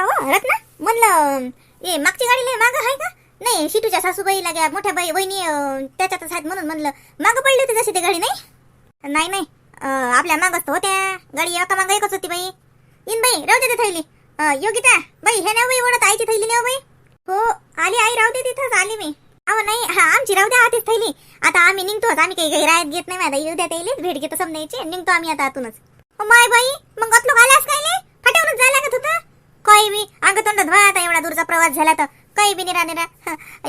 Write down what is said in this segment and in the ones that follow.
का हो? रत्ना? म्हणलं ए मागची गाडी लय मागं आहे का? नाही शिटूच्या सासूबाई लाग्या मोठ्या बाई वहिनी त्याच्यातच आहेत म्हणून म्हणलं मागं पडली होती जशी ती गाडी नाही? नाही नाही आपल्या मागच तर होत्या. गाडी एका मागं एकच होती बाई. इन बाई राहू दे ते थैली योगिता बाई हे नाही बाई ओढत आईची थैली नाही बाई? हो आली आई राहू दे तिथंच आली मी. अहो नाही हा आमची राहू द्या आधीच थैली. आता आम्ही निघतोच आम्ही काही गैरायत घेत नाही आता उद्या थैलीच भेट घेतो समजायची निघतो आम्ही आता आतूनच. माय बाई मग अतलो आलास काय नाही फाट्यावरच जायला लागत होतं. काही बी. अंग तोंड धुवा आता एवढा दूरचा प्रवास झाला तर. काही बी निरा निरा.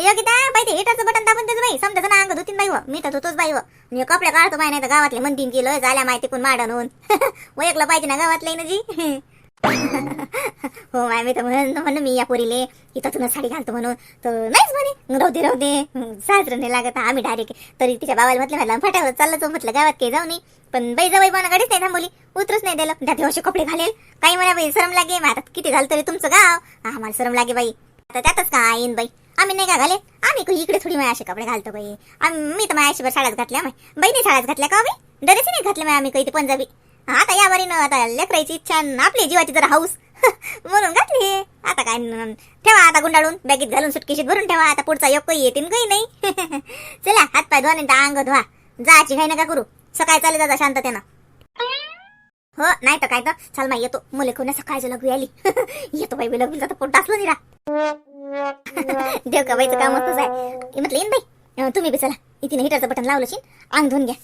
योगिता बाई ते हिटरचं बटन दाबून देतो बाई. समजा ना अंग धुतीन बाई व मी तर धुतोच बाई हो. व कपडे काढतो बाई नाही तर गावातले म्हणतीन केलं झाल्या माहिती कोण माडन होऊन. वयकलं पाहिजे ना गावातले ना जी. हो माय मी तर म्हणून म्हणून मी या पोरीले इथं साडी घालतो म्हणून. तर नाहीच म्हणे. राहू दे राहू दे. साजरं नाही लागत. आम्ही डायरेक्ट तरी तिच्या बाबाला म्हटलं म्हटलं फटावर चाललं तो म्हटलं गावात काही जाऊ नाही. पण बाई जवळ मला गाडीच नाही थांबवली. उतरूच नाही दिलं. दादी दिवशी कपडे घालेल. काही म्हणा बाई सरम लागे. महाराज किती झालं तरी तुमचं गाव. आम्हाला सरम लागे बाई. आता त्यातच का येईन बाई. आम्ही नाही का घाले? आम्ही इकडे थोडी मायाशी असे कपडे घालतो बाई. आम्ही मी तर मायाशीवर अशी शाळेत घातल्या माय. बाईने शाळेत घातल्या का बाई? डरेच नाही घातले माय आम्ही काही ते पंजाबी आता या वरीनं आता लेकरायची इच्छा आपली जीवाची जरा हाऊस. म्हणून घातली आता काय न- ठेवा आता गुंडाळून. बॅगेत घालून सुटकेशीत भरून ठेवा. आता पुढचा योग काही येतील काही नाही. चला हात पाय धुवा नाही तर अंग धुवा. जायची घाई नका करू. सकाळी चालले जाता शांततेनं. हो नाही तर काय तर. चल माई येतो. मुले कोणा सकाळची लग्न आली. येतो बाई लघु जातो. पोट टाकलं निरा देव का बाईचं काम असतच आहे. म्हटलं येईन बाई. अं, तुम्ही बी चला. इथे हिटरचं बटन लावलं शिन. अंग धुवून घ्या.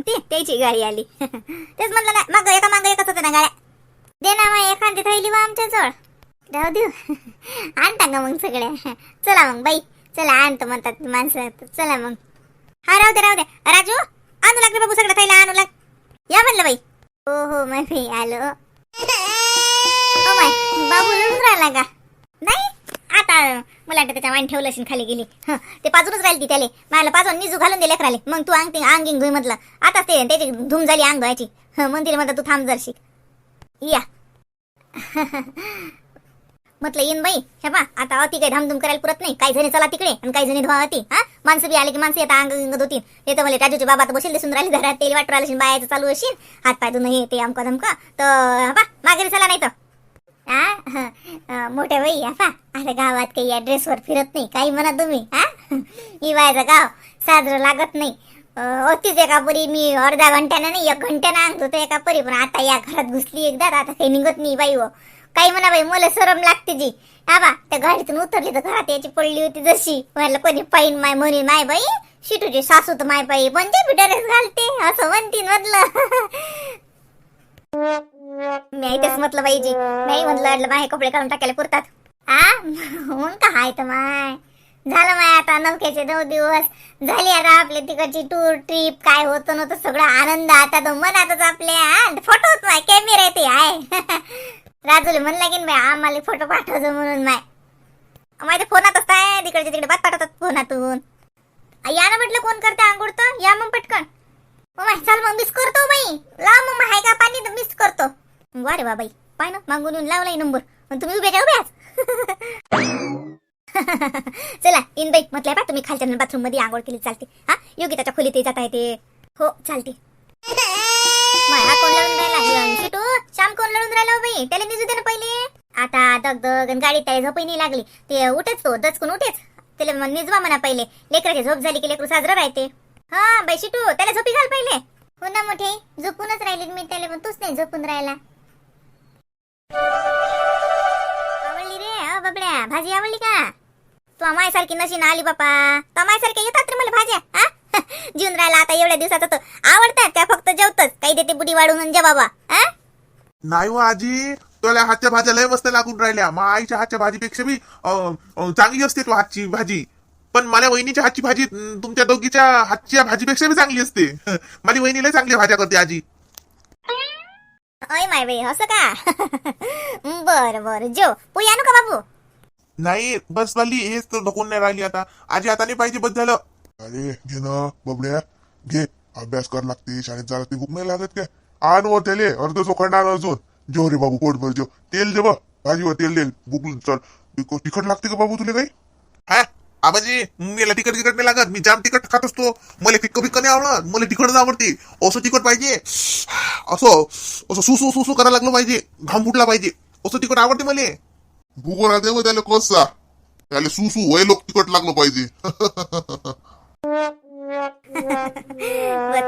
त्याची गाडी आली. तेच म्हणलं ना मग एका मागं एकच होतं ना गाड्या. दे ना मग एखादी थैली मग आमच्या जवळ. राहू देऊ. आणता का मग सगळ्या? चला मग बाई. चला आणतो म्हणतात माणसं. चला मग. हा राहू दे राहू दे. राजू आणू लाग बाबू सगळं थैला आणू लाग. या म्हणलं बाई. हो हो माय बाई आलो. ओ माय बाबू राहिला का? नाही. आता मला वाटतं त्याच्या वाईन ठेवलं असेल खाली गेली. हं, ते पाजूनच राहिली ती त्याले. मला पाजून निजू घालून दिले लेकराले. मग तू अंग अंगिंग धुई म्हटलं आता ते त्याची धूम झाली अंग धुवायची हं, म्हणतील म्हणता तू थांब जरशी. या. म्हटलं येईन बाई. हे पा आता अति काही धामधूम करायला पुरत नाही. काही जणी चला तिकडे आणि काही जणी धुवा होती हा? माणसं बी आले की माणसं येतात अंग अंग धुतील येतं मला राजूचे बाबा तर बसेल दिसून राहिले घरात तेल वाटू आलं बायाचं चालू असेल हात पाय धुणं हे ते अमका धमका तर पा मागे चला नाही तर. हा? मोठ्या बाई पा. आता गावात काही या ड्रेसवर फिरत नाही. काही म्हणा तुम्ही हा? इवायचं गाव. साजरं लागत नाही. होतीच एका परी. मी अर्धा घंट्यानं नाही एक घंट्यानं आणत होतो एका परी. पण आता या घरात घुसली एकदा आता काही निघत नाही बाई हो. काही म्हणा बाई मला सरम लागते जी. आबा त्या गाडीतून उतरली तर घरात याची पडली होती जशी. म्हटलं कोणी पाईन माय म्हणून माय बाई. शिटूची सासू तर माय बाई. म्हणजे मी ड्रेस घालते असं म्हणतीन म्हटलं. मी तेच म्हटलं पाहिजे नाही म्हटलं म्हटलं माय कपडे काढून टाकायला पुरतात. आ? मग का हाय तर माय. झालं माय आता नौक्याचे नऊ दिवस. झाली आता आपले तिकडची टूर ट्रिप काय होतं नव्हतं सगळं आनंद आता तो मनातच आपल्या फोटो माय कॅमेरा ते आहे राजूले म्हणला की बाय आम्हाला फोटो पाठवतो म्हणून माय. माझ्या फोनातच आहे तिकडच्या तिकडे बात पाठवतात फोनातून या ना म्हटलं कोण करते आंघोळ तर? या मग पटकन. माय चल मग मिस करतो बाई. लाव मग हाय का पाणी तर मिस करतो. वा रे वा बाई पाय ना मागून येऊन लावलाय नंबर मग तुम्ही उभे राहा उभ्याच चला इन बाई म्हटलंय बा तुम्ही खालच्या बाथरूममध्ये आंघोळ केली चालते. हा योगिताच्या खोलीत जाता येते हो चालते. माया कोण लढून राहिला? शिटू. श्याम कोण लढून राहिला हो बाई? त्याला निजू दे ना पहिले. आता दग दग आणि गाडीत त्या झोपही नाही लागली. ते उठेच तो दचकून उठेच. त्याला मग निजवा म्हणा पहिले. लेकराची झोप झाली की लेकरू साजरा राहते. हा बैशी शिटू त्याला झोपी घाल पहिले. हो ना मोठे. झोपूनच राहिली मी त्याला पण तूच नाही झोपून राहिला. आवडली रे बाबड्या. भाजी आवडली का? तू सारखी ना आली बापा. तू सारख्या येतात रे मला भाज्या हा? जीवन राहिला आता एवढ्या दिवसाचा तो आवडतात त्या फक्त जेवतच. काही देते बुडी वाढून म्हणजे बाबा हा? नाही हो आजी तुला हातच्या भाज्या लय मस्त लागून राहिल्या. मग आईच्या हातच्या भाजीपेक्षा बी अं, अं, चांगली असते तू हातची भाजी. पण मला वहिनीच्या हातची भाजी तुमच्या दोघीच्या हातच्या भाजीपेक्षा बी चांगली असते. माझी वहिनीला चांगली भाज्या करते आजी. माय बाई असं का? बर बर. पोई आणू का बाबू? नाही बस झाली हेच तर ढकून नाही राहिली आता. आजी आता नाही पाहिजे बस झालं. अरे घे ना बबड्या. घे. अभ्यास कर लागते शाळेत जायला लागते. भूक नाही लागत काय? आण वर त्याले अर्ध चोखंड आण अजून. जेव रे बाबू पोट भर जेव. तेल दे बा भाजीवर तेल दे भूक चल. तिक- तिखट लागते का बाबू तुला काही? हा? आबाजी मला तिखट तिखट नाही लागत. मी जाम तिखट खात असतो. मला फिक्क फिक्क नाही आवडत. मला तिखटच आवडते. असं तिखट पाहिजे. असं असं सुसू सुसू करायला लागलं पाहिजे. घाम फुटला पाहिजे. असं तिकट आवडते मला. भूगोला देव त्याला कसा? त्याला सुसू वय लोक तिकट लागलं पाहिजे.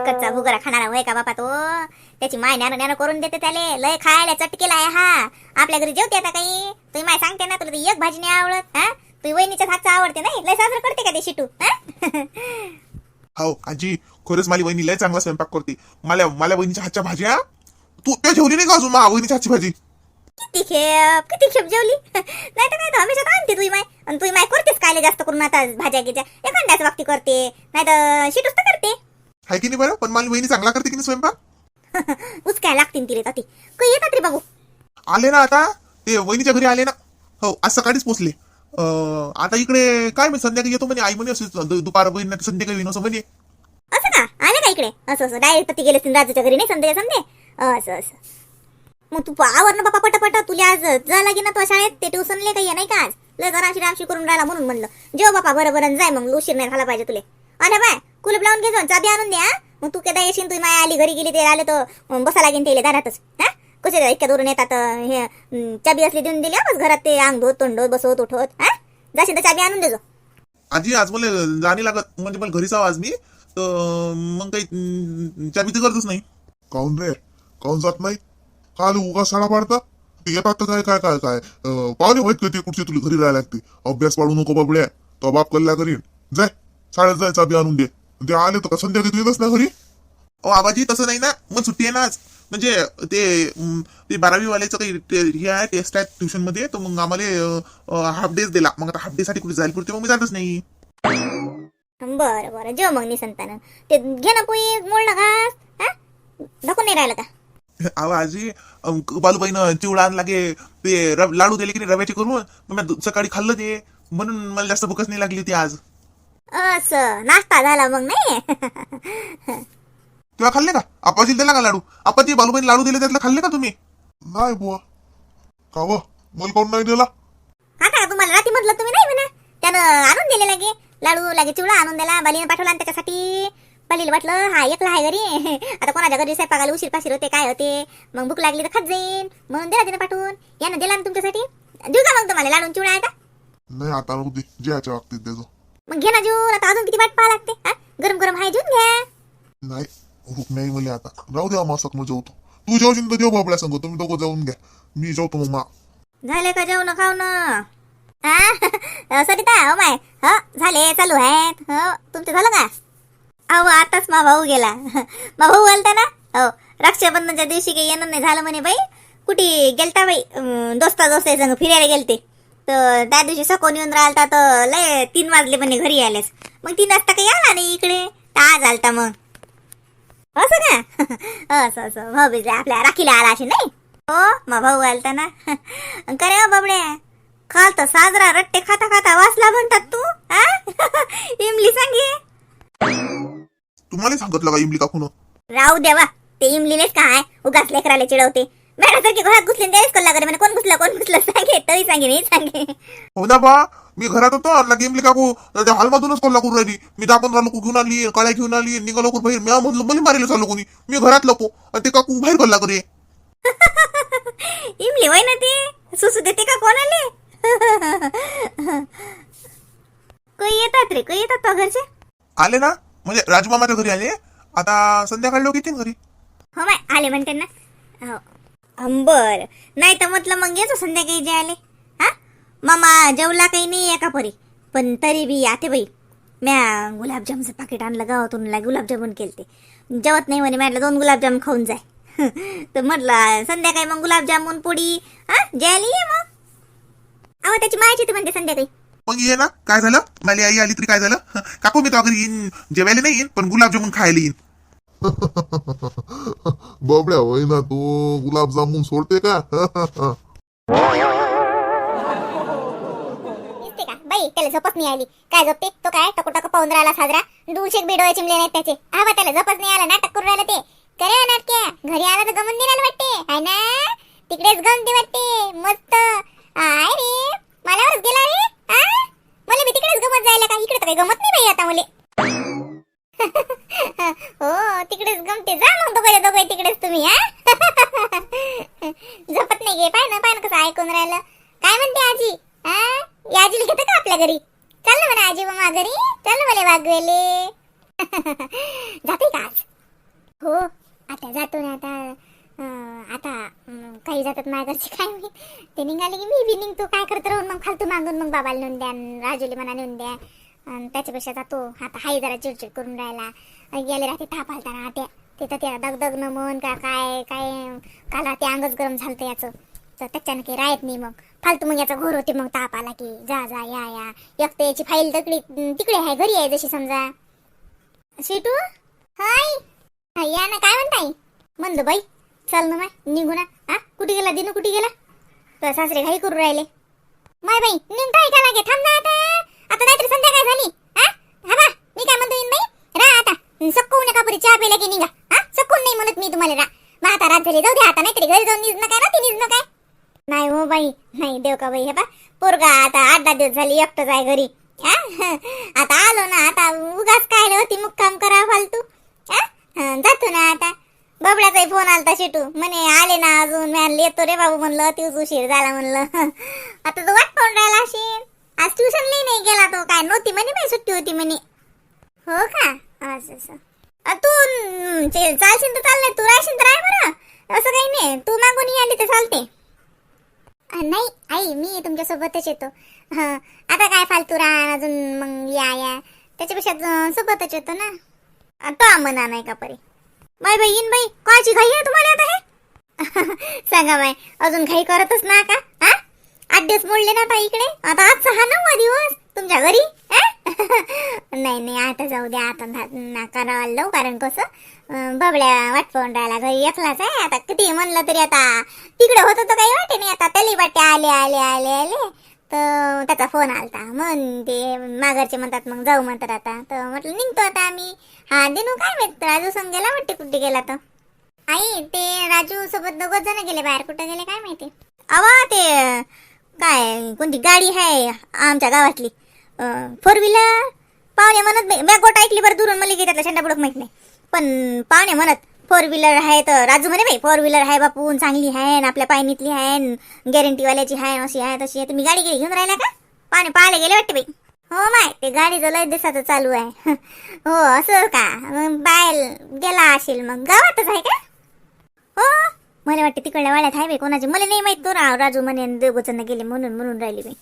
कच्चा भुगरा खाणारा होय का बापा तो? त्याची माय न्यानं न्यानं करून देते त्याले. लय खायला चटकेला आहे हा. आपल्या घरी जेवते आता काही. तुम्ही माय सांगते ना तुला ती एक भाजी नाही आवडत हा? तुझी वहिनीच्या हातचा आवडते नाही लय सासर करते का ते शिटू? हा? हो आजी खरंच माझी वहिनी लय चांगला स्वयंपाक करते. मला मला वहिनीच्या हातच्या भाज्या तू त्या जेवली नाही का अजून? मा वहिनीच्या हातची भाजी? किती खेप किती खेप जेवली? नाही तर काय तर हमेशा तर आणते तुझी माय. आणि तुझी माय करतेच काय जास्त करून आता भाज्या गिज्या? एखाद्याच बाबती करते नाही तर शिटूच तर करते. आहे की नाही बरं? पण माझी वहिनी चांगला करते की नाही स्वयंपाक? उचकाय लागतील तिले ती काही येतात रे बाबू? आले ना आता. ते वहिनीच्या घरी आले ना. हो आज सकाळीच पोचले. आता इकडे काय म्हणजे संध्याकाळी येतो म्हणे आई म्हणे असं दुपार बहीण संध्याकाळी असं म्हणे. असं का? आले का इकडे? असं असं. डायरेक्ट पती गेले असतील राजूच्या घरी नाही संध्या संदे असं असं. मग तू आवर ना बापा पटापट. तुला आज जा लागे ना तो शाळेत? ते ट्युशनले काही नाही का आज? लय जराशी रामशी करून राहिला म्हणून म्हणलं. जेव बापा बरोबर जाय मग उशीर नाही झाला पाहिजे तुले. अरे बाय कुलप लावून घे जाऊन. चाबी आणून द्या मग तू कदा येशील तुझी माया आली घरी गेली ते आले तर बसा लागेल ते दारातच हा? कसे इतक्या दूरून येतात हे चाबी असली देऊन दिली हा, बस घरात ते अंग धोत तोंड बसवत उठवत हा? जाशील तर चाबी आणून देजो आजी आज मला जाणे लागत म्हणजे मला घरी जावं आज मी तर मग काही चाबी तर करतच नाही. काऊन रे? काऊन जात नाही काल उगा साडा पाडता? ते येतात तर काय काय काय काय? अं, पाहुणे होत का ते कुठचे तुला घरी राहायला लागते? अभ्यास पाडू नको बाबड्या. तो बाप कल्ला करीन. जाय शाळेत जाय चाबी आणून दे. ते आले तर का संध्याकाळी तू येतच ना घरी? ओ आबाजी तसं नाही ना? मग सुट्टी आहे ना आज. म्हणजे ते ते बारावी वाल्याचं काही ते- हे आहे टेस्ट आहे ट्युशनमध्ये. तर मग आम्हाला हाफ डेज दिला. मग आता हाफ डे साठी कुठे जायला पुरते? मग मी जातच नाही. बरं बरं. जेव मग निसंतानं. ते घे ना पोई मोड ना घास हा? नाही राहिलं का? अहो आजी अं, बालूबाईनं चिवडा आणला लागे. ते रव- लाडू दिले की नाही रव्याचे करून? मग मी सकाळी खाल्लं ते. म्हणून मला जास्त भूकच नाही लागली ती आज. असं. नाश्ता झाला मग नाही? तेव्हा खाल्ले का? आपाजी दिला का लाडू? आपा ते बालूबाईने लाडू दिले त्यातलं खाल्ले का तुम्ही? नाही बुवा. का व? मला काऊन नाही दिला? हा का तुम्हाला रात्री म्हटलं तुम्ही नाही म्हणा? त्यानं आणून दिले लागे. लाडू लागे चिवडा आणून दिला बालीनं पाठवला आणि त्याच्यासाठी. बालीला वाटलं हा एकला आहे घरी. आता कोणाच्या घरी स्वयंपाकाला उशीर पाशीर होते काय होते? मग भूक लागली तर खात जाईन. म्हणून दिला तिने पाठवून. यानं दिला ना तुमच्यासाठी? देऊ का मग तुम्हाला लाडून चिवडा आता? नाही आता दे. ज्याच्या बाबतीत देतो. मग घे ना जून आता अजून किती वाट पाहा लागते हा? गरम गरम आहे जून घ्या. नाही. भूक नाही मला आता. राहू द्या मासक मग जेवतो. तू जेवशील तर जेव बाबड्या सांगतो तुम्ही दोघं जाऊन घ्या. मी जेवतो मग मा. झाले का जेवण खाऊन? ना सरिता हो माय. हो झाले चालू आहेत. हो तुमचं झालं का? अहो आताच मा भाऊ गेला. मा भाऊ बोलता ना? हो रक्षाबंधनच्या दिवशी काही येणं नाही झालं म्हणे बाई. कुठे गेलता बाई? दोस्ता दोस्ता संग फिरायला गेलते. तर त्या दिवशी सकोन येऊन राहिलता तर लय तीन वाजले म्हणे घरी आलेस मग तीन वाजता काही आला नाही इकडे? आज आलता मग. असं का? असं असं. भाऊ बिजले आपल्या राखीला आला असे नाही? हो मग भाऊ आलता ना. करे हो बाबड्या. काल तर साजरा रट्टे खाता खाता वाचला म्हणतात तू हा? इमली सांगे. तुम्हाला सांगितलं का इमली काकून? राहू देवा ते इमलीनेच काय? उगाच लेकराला चिडवते. मॅडासारखी घरात घुसले त्यावेळेस कल्ला करे म्हणे कोण घुसलं कोण घुसलं? सांगे तरी सांगे नाही सांगे. हो ना बा. मी घरात होतो आणि इमली काकू त्या हॉलमधूनच कॉल करून राहिली? मी दहा पंधरा लोक घेऊन आली कळ्या घेऊन आली निघालो लवकर बाहेर. मी म्हणलं मला मारेल चालू कोणी मी घरात लपो आणि ते काकू बाहेर कल्ला करे इमली वय ना ते. सुसू देते का कोणाले काही येतात रे काही येतात तो घरचे? आले ना? म्हणजे राजमामाच्या घरी आले. आता संध्याकाळी लोक येतील घरी. हो माय आले म्हणते ना. हो. अं, बर नाही तर म्हटलं मग येतो संध्याकाळी जे आले. मामा जेवला काही नाही एका परी. पण तरी बी आते बाई. म्या गुलाबजामचं पाकिट आणलं गावातून ला गुलाबजामुन केलते. जेवत नाही म्हणे म्हटलं दोन गुलाबजाम खाऊन जाय. तर म्हटलं संध्याकाळी मग गुलाबजामुन पोळी हा जेवायला ये मग. अहो त्याची माहिती म्हणते संध्याकाळी. मग ये ना काय झालं? माझी आई आली तरी काय झालं? काकू मी तो घरी येईन. जेवायला नाही येईन पण गुलाबजामुन खायला येईन. बाबड्या होय ना तू गुलाबजामुन सोडते का? दिसते का? बाई त्याला झोपच नाही आली. काय झोपते? तो काय टको टको पाहून राहिला साजरा दूरशे बिडोळे चिमले नाहीत त्याचे. हवा त्याला झोपच नाही आला. नाटक करून राहिलं ते. करे हो नाटक्या. घरी आला तर गमन दिला वाटते. आहे ना? तिकडेच गमते वाटते. मस्त. आय रे. मलावरच गेला रे? आ? मला मी तिकडेच गमत जायला का? इकडे तर काही गमत नाही बाई आता मला. हो तिकडेच गमते. जा मग दोघे दोघे तिकडेच तुम्ही हा? झोपत नाही गे. पाय ना पाय ना कसं ऐकून राहिलं. काय म्हणते आजी? हा या आजीला घेतं का आपल्या घरी? चल ना म्हणा आजी मामा घरी. चल ना मला वागवेले जाते का आज? हो आता जातो ना आता अं, आता अं, काही जातात माझ्या काय मी ते निघाले की मी बी निघतो. काय करत राहून मग फालतू मागून मग बाबाला नेऊन द्या अन् राजूला म्हणा नेऊन द्या. अन् त्याच्यापेक्षा जातो. आता हाय जरा चिडचिड करून राहिला. अन् गेले राहते ताप आलता ना त्या तिथं त्या दगदग न मन का काय काय काला ते अंगच गरम झालं याचं. तर त्याच्यानं काही राहत नाही मग. फालतू मग याचा घोर होते मग ताप आला की जा जा या या. एक तर याची फाईल तकडी तिकडे आहे घरी आहे जशी समजा. स्वीटू? हाय. या ना काय म्हणताय? म्हणलं बाई चल ना माय निघू ना. हा? कुठे गेला दिनू कुठे गेला? तर सासरे घाई करू राहिले. माय बाई निघताय का लागे थांब ना आता. आता नाहीतरी संध्याकाळ झाली. हा? हा बा मी काय म्हणतो येईन बाई? रा आता. सक्कू नका परी चहा प्यायला की निघा. हा? सक्कून नाही म्हणत मी तुम्हाला रा. मग आता रात झाली जाऊ दे आता नाहीतरी घरी जाऊन निघणं नका ना ती निघणं काय नाही हो बाई नाही देव का बाई हे बा पोरगा आता आठ दहा दिवस झाली एकटंच आहे घरी. आता आलो ना आता उगाच काय होती मुक्काम करा फालतू. जातो ना आता. बबड्याचाही फोन आलता शेटू. म्हणे आले ना अजून. मी येतो रे बाबू म्हणलं तीच उशीर झाला म्हणलं. आता तो वाट पाहून राहिला असेल. आज ट्युशनलाही नाही गेला तो काय नव्हती म्हणे बाई सुट्टी होती म्हणे. हो का? असं असं. अ, तू चे- चालशील तर चाललंय तू राहशील तर आहे बरं. असं काही नाही. तू मागून आली तर चालते. नाही आई मी तुमच्यासोबतच येतो. आता काय फालतू राहा अजून मग या या. त्याच्यापेक्षा सोबतच येतो ना. तो म्हणा नाही का परी? बाय बाई इन बाई कोणाची घाई आहे तुम्हाला आता हे? सांगा बाई अजून घाई करतच ना का? हा? आठ दिवस मोडले ना आता इकडे. आता आजचा हा नववा दिवस. तुमच्या घरी? नाही नाही आता जाऊ द्या आता ना- नाका हो, कारण कसं बबड्या वाट राहिला घरी एकलाच आहे. आता किती म्हणलं तरी आता तिकडे होतं तर काही वाटे नाही. आता तली वाटे आले आले आले आले. तर त्याचा फोन आलता. मग ते माघारचे म्हणतात मग जाऊ म्हणतात आता. तर म्हटलं निघतो आता आम्ही. हा दिनू काय माहीत राजू संग गेला वाटते कुठे गेला तर? आई ते राजू सोबत दोघ जण गेले बाहेर. कुठे गेले काय माहिती? अवा ते काय कोणती गाडी आहे आमच्या गावातली. फोर व्हीलर पाहुणे म्हणत नाही. मी गोट ऐकली बरं दुरून. मला घेतात शेंडा बुडक माहीत नाही. पण पाहुणे म्हणत फोर व्हीलर आहे तर राजू म्हणे बाई फोर व्हीलर आहे बापू चांगली आहे आपल्या पायनीतली आहे गॅरंटीवाल्याची आहे अशी आहे तशी आहे. तुम्ही गाडी गिडी घेऊन राहिला का? पाहुणे पाहायला गेले वाटते बाई. हो माय ते गाडीचं लय दिसाचं चालू आहे. हो असं का? बाहेर गेला असेल मग. गावातच आहे का? हो. मला वाटते तिकडल्या वाड्यात आहे बाई कोणाची. मला नाही माहीत तो राव राजू म्हणे देवगोचन गेले म्हणून म्हणून राहिली बाई.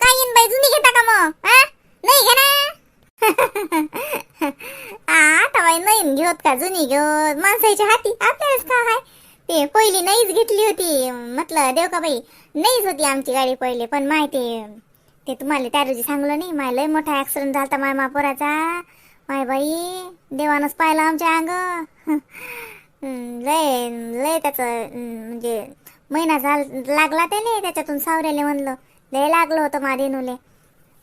काय येईन बाई? जुनी घेता का मग? नाही घे ना आता बाई नाही घेत का जुनी घेत माणसाच्या हाती आपल्यालाच का हाय? ते पहिली नाहीच घेतली होती. म्हटलं देव का बाई नाहीच होती आमची गाडी पहिले पण माहिती ते तुम्हाला त्या रोजी सांगलं नाही माय लय मोठा ऍक्सिडेंट झाला माय मापोराचा. माय बाई देवानच पाहिलं आमच्या अंग. लय लय त्याचं म्हणजे महिना झाल लागला त्याने त्याच्यातून सावरेले म्हणलं. लय लागलं होतं मारेनुले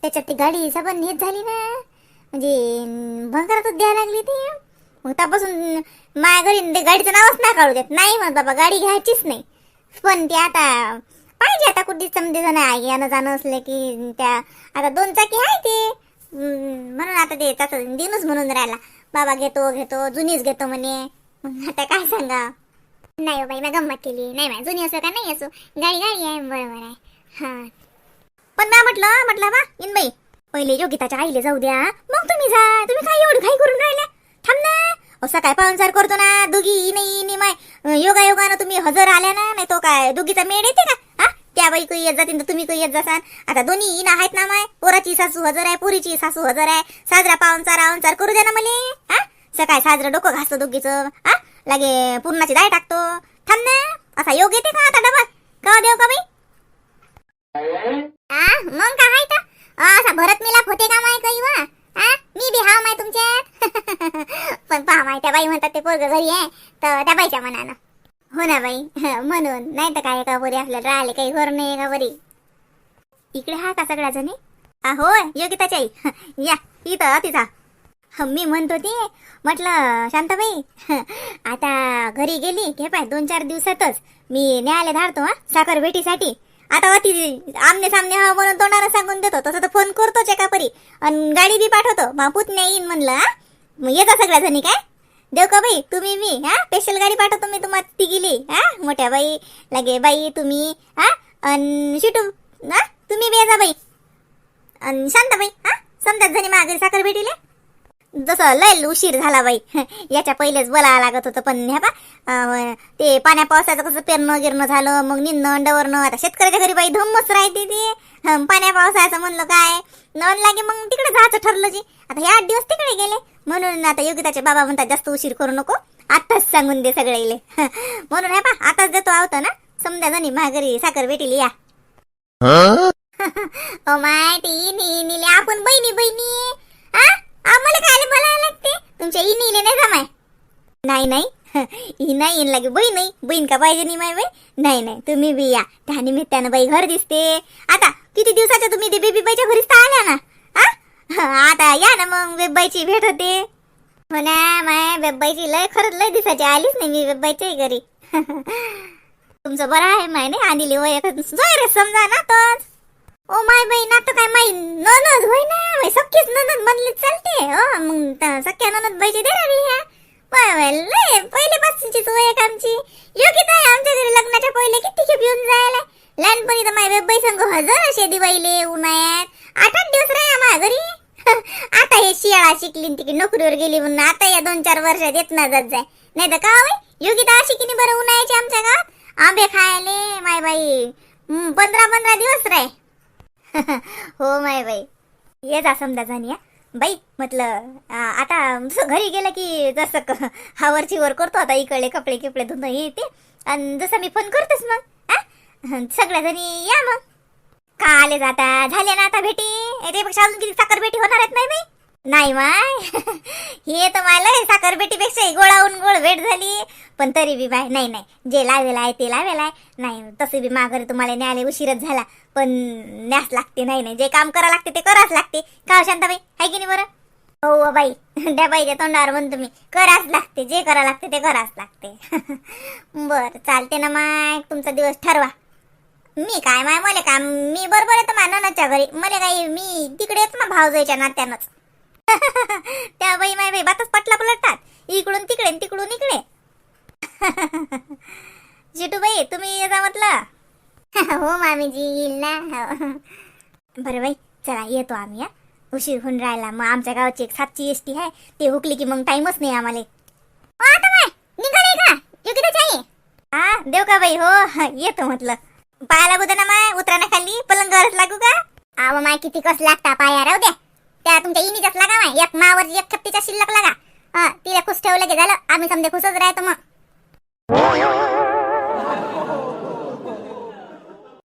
त्याच्यात ती गाडी सबन नीट झाली ना. म्हणजे अं, भंगारातच द्यायला लागली ते. मग त्यापासून माझ्या घरी ते गाडीचं नावच ना काढू देत. नाही मग बाबा गाडी घ्यायचीच नाही. पण ते आता पाहिजे आता कुठेच समजे जण आहे यानं जाणं असलं की त्या आता दोन चाकी आहे ते. म्हणून आता ते त्याचं दिनच म्हणून राहिला. बाबा घेतो घेतो जुनीच घेतो म्हणे. मग आता काय सांगा? नाही हो बाई मी गंमत केली. नाही बाई जुनी असो का नाही असो. गाडी गाडी आहे बरोबर आहे. हा. पण ना म्हटलं म्हटलं बा इन बाई पहिले योगिताच्या आईले जाऊ द्या. मग तुम्ही जा. तुम्ही काय एवढी घाई करून राहिल्या? थांब ना. असं काय पाहुणचार करतो ना? दुगी नाही नि माय. योगा योगानं तुम्ही हजर आल्या ना? नाही तो काय दुगीचा मेड येते का? हा? त्या बाई काही येत जातील तर तुम्ही काही येत जासान. आता दोन्ही ना आहेत ना माय? पोराची सासू हजर आहे पोरीची सासू हजर आहे. साजरा पाहुणचार आवणचार करू द्या ना मले. हा? सकाळी साजरं डोकं घासतो दोघीचं. हा? लागे पूर्णाची दाय टाकतो. थांब ना. असा योग येते का आता डबल? का देव का बाई? मग काय आहे तर? असा भरत मिलाप होते का माय काही वा मी बी हाव माय तुमच्यात? पण पहा माय त्या बाई म्हणतात ते पोरग घरी आहे तर त्या बाईच्या मनानं. हो ना बाई म्हणून. नाही तर काय का बरी आपल्याला राहिले काही घर नाही का बरी इकडे हा का सगळ्या जणी? आ होय योगिताची आई या इथं तिचा मी म्हणत होती म्हटलं शांताबाई आता घरी गेली घे पाय दोन चार दिवसातच. मी न्यायालय धाडतो हा साखर भेटीसाठी. आता होती आमने सामने हा म्हणून तोंडाला सांगून देतो. तसं तर फोन करतो एका परी आणि गाडी बी पाठवतो. मग पुतण्या येईन म्हणलं हा? मग येता सगळ्या जणी काय? देव का बाई तुम्ही मी हा? स्पेशल गाडी पाठवतो मी तुम्हाला ती गेली हा? मोठ्या बाई लगे बाई तुम्ही हा? आणि शिटू ना तुम्ही बी जा बाई. अन शांताबाई हा? समजा जणी माघारी साखर भेटीले? जसं लय उशीर झाला बाई. याच्या पहिलेच बोलावं लागत होतं पण ह्या अं, ते पाण्या पावसाचं कसं पेरणं गिरणं झालं मग निंदणं अंडवरणं आता शेतकऱ्याच्या घरी बाई धुम्मच राहते ते. पाण्या पावसाचं म्हणलं काय? नवन लागे मग तिकडे जायचं ठरलं जी. आता हे आठ दिवस तिकडे गेले. म्हणून आता योगिताचे बाबा म्हणतात जास्त उशीर करू नको. आताच सांगून दे सगळे म्हणून हे पा आताच देतो आवतं ना. समजा जणी माघारी साखर भेटीली या. ओ माय ती आपण बहिणी बहिणी. हा? आम्हाला काय बोलायला लागते. तुमच्या इनीले नाही जमाय नाही नाही ही नाही. इन लागे बहीण नाही बहीण का पाहिजे नाही माय बाई? नाही नाही. तुम्ही बी या. त्या निमित्तानं बाई घर दिसते. आता किती दिवसाच्या तुम्ही ते बेबी बाईच्या घरीच तर आल्या ना? हा आता या ना मग बेबाईची भेट होते. हो ना माय. बेबाईची लय खरंच लय दिवसाची आलीच नाही मी बेबाईच्याही घरी. तुमचं बरं आहे माय नाही? आणली वय समजा ना तोच. ओ माय बहीण ना तर काय माई ननद होय ना? बाई सख्खीच ननद म्हणली चालते. हो मग सख्या ननद बाईची देणार रे ह्या वाय वाय पहिले पासूनचीच वय आमची. योग्यता आहे आमच्या घरी लग्नाच्या पहिले किती खेप येऊन जायला. लहानपणी तर माझ्या बाई संघ हजर असे दिवाळीले उन्हाळ्यात आठ आठ दिवस राहा माझ्या घरी. आता हे शियाळा शिकली तिकडे नोकरीवर गेली म्हणून आता या दोन चार वर्षात येत ना जात जाय. नाही तर का होय? योगिता अशी की नाही बरं उन्हाळ्याची आमच्या गावात? आंबे खायले माय बाई. पंधरा पंधरा दिवस राय. हो माय बाई. ये जा समजा जाणी बाई म्हटलं आता घरी गेलं की जसं क- हावरची वर करतो आता इकडे कपडे किपडे धुणं हे ते. आणि जसं मी फोन करतोच मग सगळ्या जणी या मग. का आले जाता झाले ना आता भेटी. याच्यापेक्षा अजून किती साखर भेटी होणार आहेत नाही बाई? नाही माय. हे तर मला साखर भेटीपेक्षा गोळाहून गोळ भेट झाली. पण तरी बी बाय नाही नाही. जे लावेला आहे ते लावेला आहे. नाही तसे बी माघारी तुम्हाला न्यायला उशीरच झाला. पण न्यास लागते नाही नाही. जे काम करा लागते ते करावंच लागते. का हो शांताबाई? आहे की नाही बरं? हो, हो बाई. त्या बाईच्या तोंडावर म्हण तुम्ही. करावंच लागते. जे करा लागते ते करावंच लागते. बरं चालते ना माय. तुमचा दिवस ठरवा. मी काय माय? मला काय? मी बरोबर येतो माझ्या ननाच्या घरी. मला काही मी तिकडेच ना भाव जायच्या नात्यानंच. त्या बाई माय बाई बातच पटला पलटतात. इकडून तिकडे तिकडून इकडे. जिटूबाई तुम्ही ये जा म्हटलं. हो मामीजी येईल ना. हो. बरं बाई चला येतो आम्ही हा. उशीर होऊन राहिला. मग आमच्या गावाची एक सातची एस टी आहे ते हुकली की मग टाइमच नाही आम्हाला. का? हा देव का बाई? हो येतो म्हटलं. पाया लागू दे ना माय उतरा ना खाली पलंगावरच लागू का? आव माय किती कस लागता पाया राहू द्या. त्या तुमच्या इनीच्याच लागा माय. एक मावर एक छत्तीच्या शिल्लक लागा. हा तिला खुश ठेवलं की झालं. आम्ही समजे खुशच राहतो मग.